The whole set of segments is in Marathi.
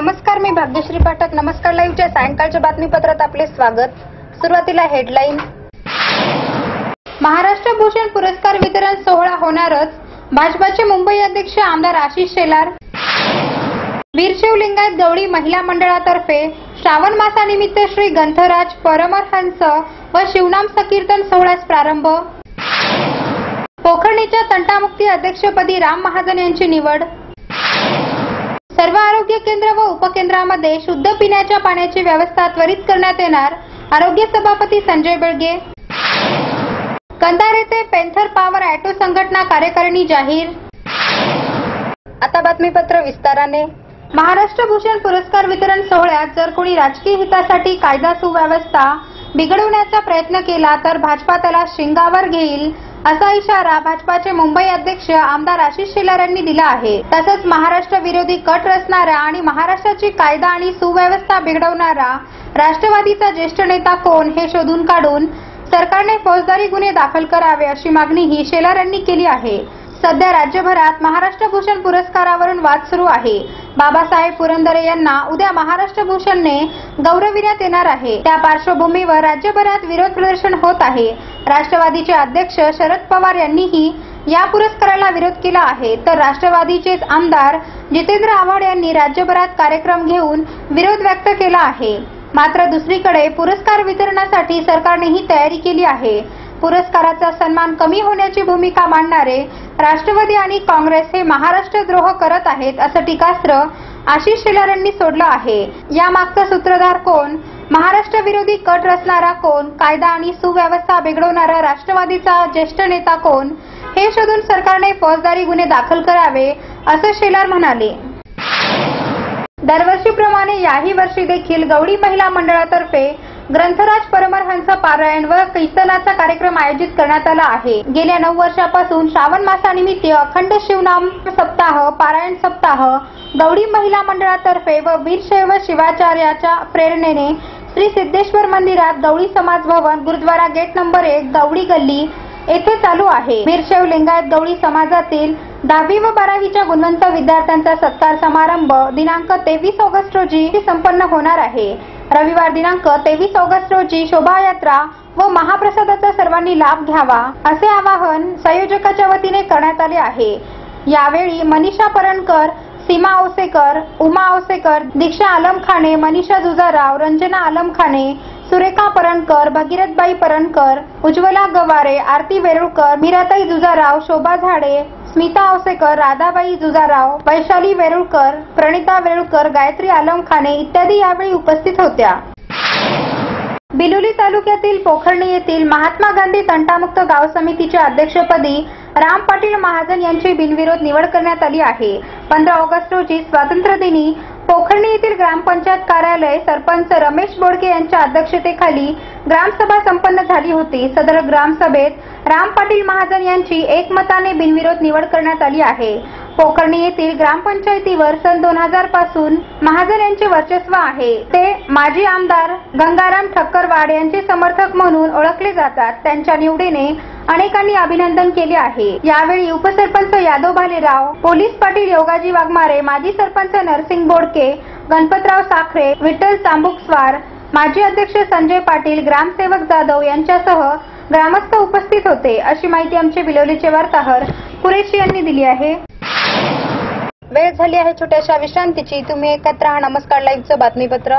नमस्कार मी भाग्यश्री पाठक. नमस्कार लाईव्हच्या सायंकाळच्या बातमीपत्रात आपले स्वागत. सुरुवातीला हेडलाईन. महाराष्ट्र भूषण पुरस्कार वितरण सोहळा होणारच. भाजपाचे मुंबई अध्यक्ष आमदार आशिष शेलार. वीरशैव लिंगायत गवळी महिला मंडळातर्फे श्रावण मासानिमित्त श्री ग्रंथराज परमरहंस व शिवनाम संकीर्तन सोहळ्यास प्रारंभ. पोखरणीच्या तंटामुक्ती अध्यक्षपदी राम महाजन यांची निवड. सर्व आरोग्य केंद्र व उपकेंद्रामध्ये शुद्ध पिण्याच्या पाण्याची व्यवस्था त्वरित करण्यात येणार. आरोग्य सभापती संजय बेळगे. कंधार येथे पेंथर पॉवर ऑटो संघटना कार्यकारिणी जाहीर. आता बातमीपत्र विस्ताराने. महाराष्ट्र भूषण पुरस्कार वितरण सोहळ्यात जर कोणी राजकीय हितासाठी कायदा सुव्यवस्था बिघडवण्याचा प्रयत्न केला तर भाजपा त्याला शिंगावर घेईल असा इशारा भाजपाचे मुंबई अध्यक्ष आमदार आशिष शेलार यांनी दिला आहे. तसंच महाराष्ट्र विरोधी कट रचणारा आणि महाराष्ट्राची कायदा आणि सुव्यवस्था बिघडवणारा राष्ट्रवादीचा ज्येष्ठ नेता कोण हे शोधून काढून सरकारने फौजदारी गुन्हे दाखल करावे अशी मागणीही शेलार यांनी केली आहे. सध्या राज्यभरात महाराष्ट्र भूषण पुरस्कारावरून वाद सुरू आहे. बाबासाहेब पुरंदरे यांना उद्या महाराष्ट्र भूषणने गौरविण्यात येणार आहे. त्या पार्श्वभूमीवर राज्यभरात विरोध प्रदर्शन होत आहे. राष्ट्रवादीचे अध्यक्ष शरद पवार यांनीही या पुरस्काराला विरोध केला आहे. तर राष्ट्रवादीचेच आमदार जितेंद्र आव्हाड यांनी राज्यभरात कार्यक्रम घेऊन विरोध व्यक्त केला आहे. मात्र दुसरीकडे पुरस्कार वितरणासाठी सरकारने ही तयारी केली आहे. पुरस्काराचा सन्मान कमी होण्याची भूमिका मांडणारे राष्ट्रवादी आणि काँग्रेस हे महाराष्ट्र द्रोह करत आहेत असं टीकास्त्र आशिष शेलारांनी सोडलं आहे. यामागचा सूत्रधार कोण? महाराष्ट्र विरोधी कट रचणारा कोण? कायदा आणि सुव्यवस्था बिघडवणारा राष्ट्रवादीचा ज्येष्ठ नेता कोण? हे शोधून सरकारने फौजदारी गुन्हे दाखल करावे असं शेलार म्हणाले. दरवर्षीप्रमाणे याही वर्षी देखील गौडी महिला मंडळातर्फे ग्रंथराज परमरहंस पारायण व कीर्तनाचा कार्यक्रम आयोजित करण्यात आला आहे. गेल्या नऊ वर्षापासून श्रावण मासानिमित्त अखंड शिवनाम सप्ताह पारायण सप्ताह गौडी महिला मंडळातर्फे व वीरशैव शिवाचार्याच्या प्रेरणेने श्री सिद्धेश्वर मंदिरात गवळी समाज भवन गुरुद्वारा गेट नंबर एक गवडी गल्ली येथे चालू आहे. वीरशैव लिंगायत गवळी समाजातील दहावी व बारावीच्या गुणवंत विद्यार्थ्यांचा सत्कार समारंभ दिनांक तेवीस ऑगस्ट रोजी संपन्न होणार आहे. रविवार दिनांक तेवीस ऑगस्ट रोजी शोभायात्रा व महाप्रसादाचा सर्वांनी लाभ घ्यावा असे आवाहन संयोजकाच्या वतीने करण्यात आले आहे. यावेळी मनीषा परणकर सीमा औसेकर उमा औसेकर दीक्षा आलमखाने मनीषा जुजाराव रंजना आलमखाने सुरेखा परणकर भगीरथबाई परणकर उज्ज्वला गवारे आरती वेरुळकर मीराताई जुजाराव शोभा झाडे स्मिता औसेकर राधाबाई जुजाराव वैशाली वेरुळकर प्रणिता वेरुळकर गायत्री आलमखाने इत्यादी यावेळी उपस्थित होत्या. बिलोली तालुक्यातील पोखर्णी येथील महात्मा गांधी तंटामुक्त गाव समितीच्या अध्यक्षपदी राम पाटील महाजन यांची बिनविरोध निवड करण्यात आली आहे. पंधरा ऑगस्ट रोजी स्वातंत्र्य दिनी पोखर्णी येथील ग्रामपंचायत कार्यालय सरपंच रमेश बोडके यांच्या अध्यक्षतेखाली ग्रामसभा संपन्न झाली होती. सदर ग्रामसभेत राम पाटील महाजन यांची एकमताने बिनविरोध निवड करण्यात आली आहे. पोखर्णी येथील ग्रामपंचायतीवर सन दोन हजारपासून महाजन यांचे वर्चस्व आहे. ते माजी आमदार गंगाराम ठक्करवाड यांचे समर्थक म्हणून ओळखले जातात. त्यांच्या निवडीने अनेकांनी अभिनंदन केले आहे. यावेळी उपसरपंच यादव भालेराव पोलीस पाटील योगाजी वाघमारे माजी सरपंच नरसिंग बोडके गणपतराव साखरे विठ्ठल चांबुकस्वार माजी अध्यक्ष संजय पाटील ग्रामसेवक जाधव यांच्यासह ग्रामस्थ उपस्थित होते. अशी माहिती आमचे बिलोलीचे वार्ताहर कुरेशी यांनी दिली आहे. वेळ झाली आहे छोट्याशा विश्रांतीची. तुम्ही एकत्र नमस्कार. लाईव्हचं बातमीपत्र.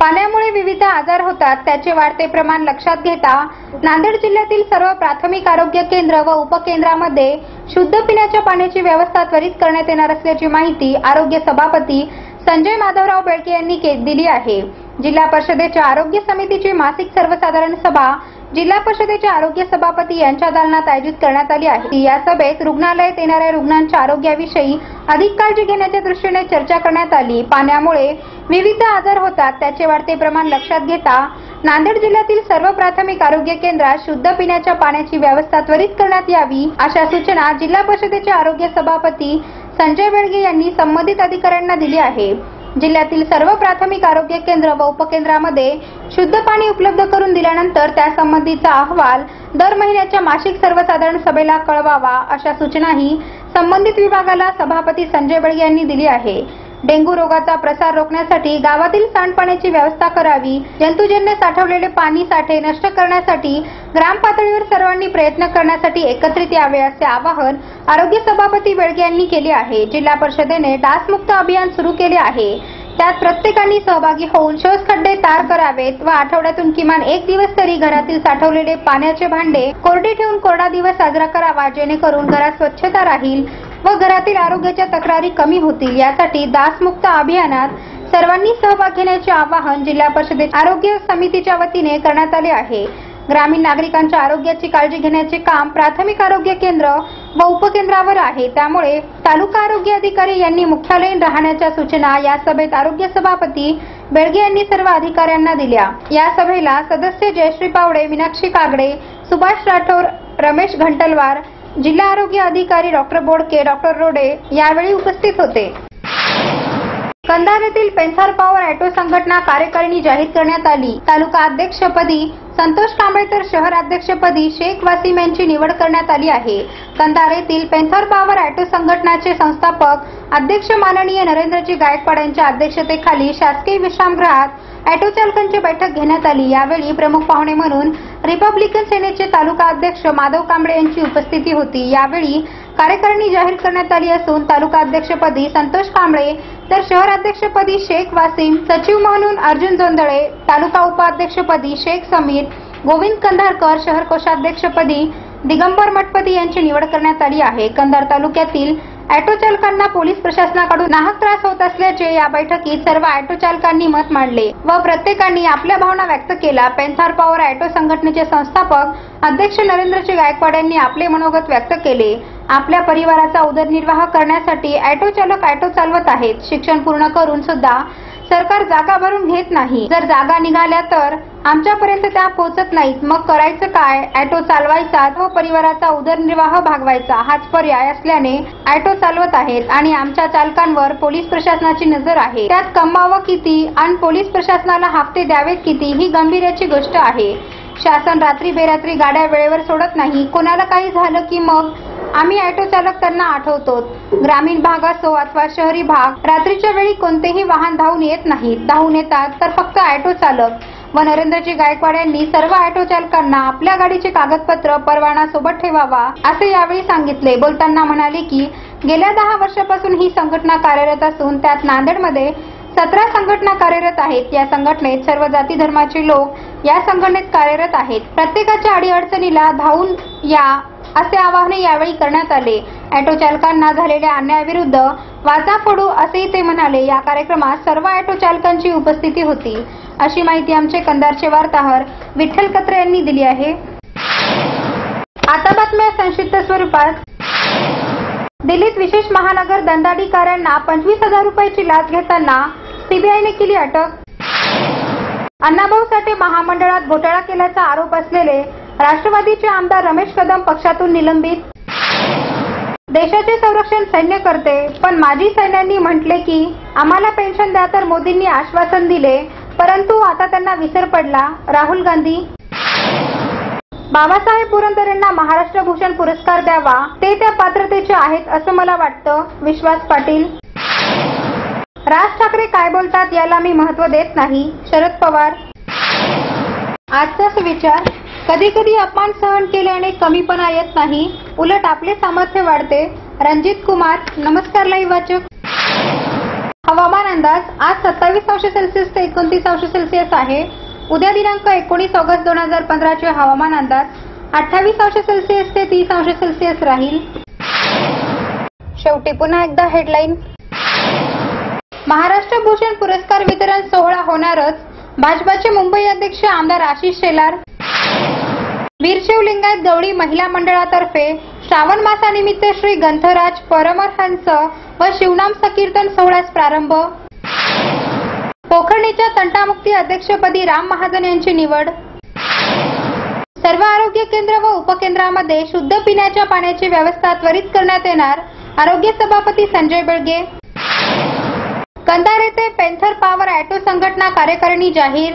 पाण्यामुळे विविध आजार होतात त्याचे वाढते प्रमाण लक्षात घेता नांदेड जिल्ह्यातील सर्व प्राथमिक आरोग्य केंद्र व उपकेंद्रामध्ये शुद्ध पिण्याच्या पाण्याची व्यवस्था त्वरित करण्यात येणार असल्याची माहिती आरोग्य सभापती संजय माधवराव बेळके यांनी के- दिली आहे. जिल्हा परिषदेच्या आरोग्य समितीची मासिक सर्वसाधारण सभा जिल्हा परिषदेचे आरोग्य सभापती यांच्या दालनात आयोजित करण्यात आली आहे. या सभेत रुग्णालयात येणाऱ्या रुग्णांच्या आरोग्याविषयी अधिक काळजी घेण्याच्या दृष्टीने चर्चा करण्यात आली. पाण्यामुळे विविध आजार होतात त्याचे वाढते प्रमाण लक्षात घेता नांदेड जिल्ह्यातील सर्व प्राथमिक आरोग्य केंद्रात शुद्ध पिण्याच्या पाण्याची व्यवस्था त्वरित करण्यात यावी अशा सूचना जिल्हा परिषदेचे आरोग्य सभापती संजय बेळगे यांनी संबंधित अधिकाऱ्यांना दिली आहे. जिल्ह्यातील सर्व प्राथमिक आरोग्य केंद्र व उपकेंद्रामध्ये शुद्ध पाणी उपलब्ध करून दिल्यानंतर त्यासंबंधीचा अहवाल दर महिन्याच्या मासिक सर्वसाधारण सभेला कळवावा अशा सूचनाही संबंधित विभागाला सभापती संजय बळगे यांनी दिली आहे. डेंग्यू रोगाचा प्रसार रोखण्यासाठी गावातील सांडपाण्याची व्यवस्था करावी जंतुजन्य साठवलेले पाणी साठे नष्ट करण्यासाठी ग्राम पातळीवर सर्वांनी प्रयत्न करण्यासाठी एकत्रित यावे असे आवाहन आरोग्य सभापती बेळगे यांनी केले आहे. जिल्हा परिषदेने डासमुक्त अभियान सुरू केले आहे. त्यात प्रत्येकाने सहभागी होऊन शोध खड्डे तार करावेत व आठवड्यातून किमान एक दिवस तरी घरातील साठवलेले पाण्याचे भांडे कोरडे ठेवून कोरडा दिवस साजरा करावा जेणेकरून घरात स्वच्छता राहील. व घरातील आरोग्याच्या तक्रारी कमी होतील. यासाठी दासमुक्त अभियानात सर्वांनी सहभाग घेण्याचे आवाहन जिल्हा परिषदेच्या आरोग्य समितीच्या वतीने करण्यात आले आहे. ग्रामीण नागरिकांच्या आरोग्याची काळजी घेण्याचे काम प्राथमिक आरोग्य केंद्र व उपकेंद्रावर आहे. त्यामुळे तालुका आरोग्य अधिकारी यांनी मुख्यालयीन राहण्याच्या सूचना या सभेत आरोग्य सभापती बेळगे यांनी सर्व अधिकाऱ्यांना दिल्या. या सभेला सदस्य जयश्री पावडे मीनाक्षी कागडे सुभाष राठोर रमेश घंटलवार जिल्हा आरोग्य अधिकारी डॉक्टर बोडके डॉक्टर रोडे यावेळी उपस्थित होते. कंधारेतील येथील पॉवर ऑटो संघटना कार्यकारिणी जाहीर करण्यात आली. तालुका अध्यक्षपदी संतोष कांबळे तर शहर अध्यक्षपदी शेख वासिम यांची निवड करण्यात आली आहे. कंधारेतील पेंथर पॉवर ऑटो संघटनाचे संस्थापक अध्यक्ष माननीय नरेंद्रजी गायकवाड यांच्या अध्यक्षतेखाली शासकीय विश्रामगृहात ऑटो चालकांची बैठक घेण्यात आली. यावेळी प्रमुख पाहुणे म्हणून रिपब्लिकन सेनेचे तालुका अध्यक्ष माधव कांबळे यांची उपस्थिती होती. यावेळी कार्यकारिणी जाहीर करण्यात आली असून तालुका अध्यक्षपदी संतोष कांबळे तर शहर अध्यक्षपदी शेख वासिम सचिव म्हणून अर्जुन जोंदळे तालुका उपाध्यक्षपदी शेख समीर गोविंद कंधारकर शहर कोषाध्यक्षपदी दिगंबर मठपती यांची निवड करण्यात आली आहे. कंधार तालुक्यातील ऑटो चालकांना पोलीस प्रशासनाकडून नाहक त्रास होत असल्याचे या बैठकीत सर्व ऑटो चालकांनी मत मांडले व प्रत्येकाने आपल्या भावना व्यक्त केला पेन्सार पॉवर ऑटो संघटनेचे संस्थापक अध्यक्ष नरेंद्रजी गायकवाड यांनी आपले मनोगत व्यक्त केले. आपल्या परिवाराचा उदरनिर्वाह करण्यासाठी ऑटो चालक ऑटो चालवत आहेत. शिक्षण पूर्ण करून सुद्धा सरकार जागा भरून घेत नाही. जर जागा निघाल्या तर आमच्यापर्यंत त्या पोहोचत नाहीत. मग करायचं काय? ॲटो चालवायचा व परिवाराचा उदरनिर्वाह भागवायचा हाच पर्याय असल्याने ॲटो चालवत आहेत आणि आमच्या चालकांवर पोलीस प्रशासनाची नजर आहे. त्यात कमावं किती आणि पोलीस प्रशासनाला हप्ते द्यावेत किती ही गंभीर्याची गोष्ट आहे. शासन रात्री बेरात्री गाड्या वेळेवर सोडत नाही. कोणाला काही झालं की मग? आम्ही ऑटो चालक त्यांना आठवतो. ग्रामीण भाग असो अथवा शहरी भाग रात्रीच्या वेळी कोणतेही वाहन धावून येत नाहीत. धावून येतात तर फक्त ऑटो चालक. व नरेंद्रजी गायकवाड यांनी सर्व ऑटो चालकांना आपल्या गाडीचे कागदपत्र परवाना सोबत ठेवावा असे यावेळी सांगितले. बोलताना म्हणाले की गेल्या दहा वर्षापासून ही संघटना कार्यरत असून त्यात नांदेडमध्ये सतरा संघटना कार्यरत आहेत. या संघटनेत सर्व जाती धर्माचे लोक या संघटनेत कार्यरत आहेत. प्रत्येकाच्या अडीअडचणीला धावून या असे आवाहन यावेळी करण्यात आले. ऑटो चालकांना झालेल्या अन्यायाविरुद्ध वाचा फोडू असेही ते म्हणाले. या कार्यक्रमात सर्व ऑटो चालकांची उपस्थिती होती. अशी माहिती आमचे कंदारचे वार्ताहर विठ्ठल कत्रे यांनी दिली आहे. आता बातम्या संक्षिप्त स्वरूपात. दिल्लीत विशेष महानगर दंडाधिकाऱ्यांना पंचवीस हजार रुपयाची लाच घेताना सीबीआयने केली अटक. अण्णाभाऊ साठे महामंडळात घोटाळा केल्याचा आरोप असलेले राष्ट्रवादीचे आमदार रमेश कदम पक्षातून निलंबित. देशाचे संरक्षण सैन्य करते पण माजी सैन्यांनी म्हटले की आम्हाला पेन्शन द्या तर मोदींनी आश्वासन दिले परंतु आता त्यांना विसर पडला राहुल गांधी. बाबासाहेब पुरंदरेंना महाराष्ट्र भूषण पुरस्कार द्यावा ते त्या पात्रतेचे आहेत असं मला वाटतं विश्वास पाटील. राज ठाकरे काय बोलतात याला मी महत्त्व देत नाही शरद पवार. आजचाच विचार कधी कधी अपमान सहन केल्याने कमीपणा येत नाही. उलट आपले सामर्थ्य वाढते. रणजित कुमार नमस्कार लाईव्ह वाचक. हवामान अंदाज आज सत्तावीस अंश सेल्सिअस ते एकोणतीस अंश सेल्सिअस आहे. उद्या दिनांक एकोणीस ऑगस्ट दोन हजार पंधराचे हवामान अंदाज अठ्ठावीस अंश सेल्सिअस ते तीस अंश सेल्सिअस राहील. शेवटी पुन्हा एकदा हेडलाईन महाराष्ट्र भूषण पुरस्कार वितरण सोहळा होणारच. भाजपाचे मुंबई अध्यक्ष आमदार आशिष शेलार वीरशिवलिंगायत गवळी महिला मंडळातर्फे श्रावण मासानिमित्त श्री ग्रंथराज परमहंस व शिवनाम संकीर्तन सोहळ्यास प्रारंभ. पोखरणीच्या तंटामुक्ती अध्यक्षपदी राम महाजन यांची निवड. सर्व आरोग्य केंद्र व उपकेंद्रामध्ये शुद्ध पिण्याच्या पाण्याची व्यवस्था त्वरित करण्यात येणार आरोग्य सभापती संजय बेळगे. कंधार येथे पेंथर पॉवर ऑटो संघटना कार्यकारिणी जाहीर.